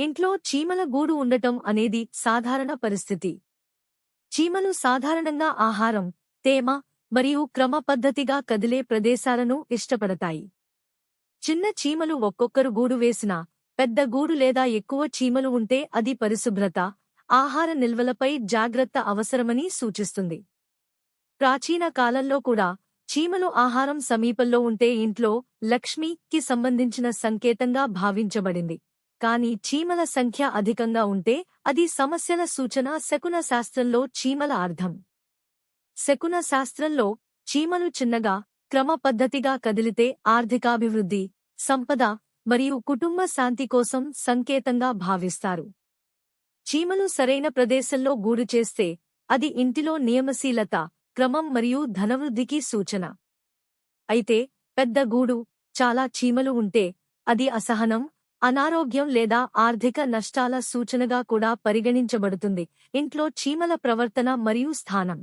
ఇంట్లో చీమల గూడు ఉండటం అనేది సాధారణ పరిస్థితి. చీమలు సాధారణంగా ఆహారం తేమ మరియు క్రమపద్ధతిగా కదిలే ప్రదేశాలను ఇష్టపడతాయి. చిన్న చీమలు ఒక్కొక్కరు గూడు వేసినా పెద్ద గూడు లేదా ఎక్కువ చీమలు ఉంటే అది పరిశుభ్రత ఆహార నిల్వలపై జాగ్రత్త అవసరమని సూచిస్తుంది. ప్రాచీన కాలంలో కూడా చీమలు ఆహారం సమీపంలో ఉంటే ఇంట్లో లక్ష్మికి సంబంధించిన సంకేతంగా భావించబడింది. కాని చీమల సంఖ్య అధికంగా ఉంటే అది సమస్యల సూచన శకున శాస్త్రంలో చీమల అర్థం. శకున శాస్త్రంలో చీమలు చిన్నగా క్రమ పద్ధతిగా కదిలితే ఆర్థికాభివృద్ధి సంపద మరియు కుటుంబ శాంతి కోసం సంకేతంగా భావిస్తారు. చీమలు సరైన ప్రదేశంలో గూడు చేస్తే అది ఇంటిలో నియమశీలత క్రమం మరియు ధనవృద్ధికి సూచన. అయితే పెద్ద గూడు చాలా చీమలు ఉంటే అది అసహనం అనారోగ్యం లేదా ఆర్థిక నష్టాల సూచనగా కూడా పరిగణించబడుతుంది. ఇంట్లో చీమల ప్రవర్తన మరియు స్థానం.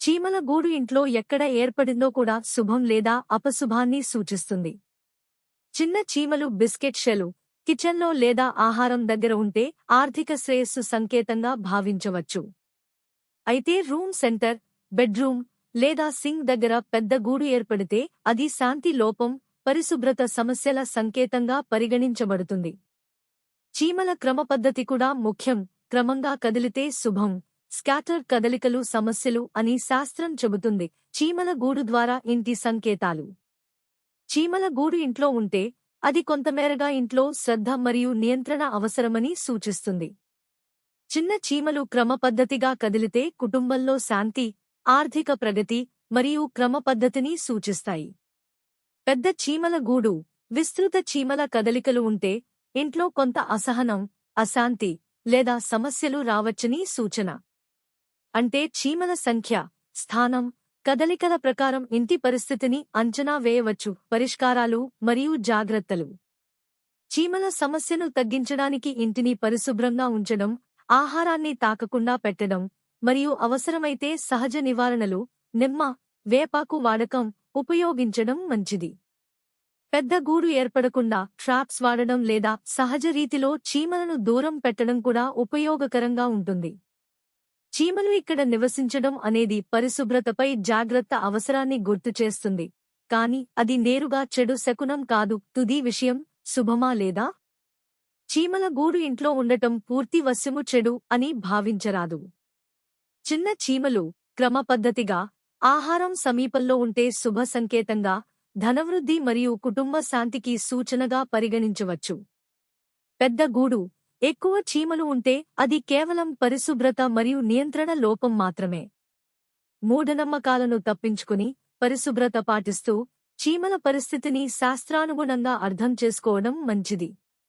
చీమల గూడు ఇంట్లో ఎక్కడ ఏర్పడిందో కూడా శుభం లేదా అపశుభాన్ని సూచిస్తుంది. చిన్న చీమలు బిస్కెట్ షెలు కిచెన్లో లేదా ఆహారం దగ్గర ఉంటే ఆర్థిక శ్రేయస్సు సంకేతంగా భావించవచ్చు. అయితే రూమ్ సెంటర్ బెడ్రూమ్ లేదా సింక్ దగ్గర పెద్ద గూడు ఏర్పడితే అది శాంతి లోపం పరిశుభ్రత సమస్యల సంకేతంగా పరిగణించబడుతుంది. చీమల క్రమపద్ధతి కూడా ముఖ్యం. క్రమంగా కదిలితే శుభం. స్కాటర్ కదలికలు సమస్యలు అని శాస్త్రం చెబుతుంది. చీమల గూడు ద్వారా ఇంటి సంకేతాలు. చీమల గూడు ఇంట్లో ఉంటే అది కొంతమేరగా ఇంట్లో శ్రద్ధ మరియు నియంత్రణ అవసరమని సూచిస్తుంది. చిన్న చీమలు క్రమపద్ధతిగా కదిలితే కుటుంబంలో శాంతి ఆర్థిక ప్రగతి మరియు క్రమపద్ధతిని సూచిస్తాయి. పెద్ద చీమల గూడు విస్తృత చీమల కదలికలు ఉంటే ఇంట్లో కొంత అసహనం అశాంతి లేదా సమస్యలు రావచ్చని సూచన. అంటే చీమల సంఖ్య స్థానం కదలికల ప్రకారం ఇంటి పరిస్థితిని అంచనా వేయవచ్చు పరిష్కారాలు మరియు జాగ్రత్తలు. చీమల సమస్యను తగ్గించడానికి ఇంటిని పరిశుభ్రంగా ఉంచడం ఆహారాన్ని తాకకుండా పెట్టడం మరియు అవసరమైతే సహజ నివారణలు నిమ్మ వేపాకు వాడకం ఉపయోగించడం మంచిది. పెద్ద గూడు ఏర్పడకుండా ట్రాప్స్ వాడడం లేదా సహజ రీతిలో చీమలను దూరం పెట్టడం కూడా ఉపయోగకరంగా ఉంటుంది. చీమలు ఇక్కడ నివసించడం అనేది పరిశుభ్రతపై జాగ్రత్త అవసరాన్ని గుర్తుచేస్తుంది కాని అది నేరుగా చెడు శకునం కాదు తుది విషయం శుభమా లేదా? చీమల గూడు ఇంట్లో ఉండటం పూర్తి వశ్యము చెడు అని భావించరాదు. చిన్న చీమలు క్రమపద్ధతిగా ఆహారం సమీపంలో ఉంటే శుభ సంకేతంగా ధనవృద్ధి మరియు కుటుంబ శాంతికి సూచనగా పరిగణించవచ్చు. పెద్ద గూడు ఎక్కువ చీమలు ఉంటే అది కేవలం పరిశుభ్రత మరియు నియంత్రణ లోపం మాత్రమే. మూఢనమ్మకాలను తప్పించుకుని పరిశుభ్రత పాటిస్తూ చీమల పరిస్థితిని శాస్త్రానుగుణంగా అర్థం చేసుకోవడం మంచిది.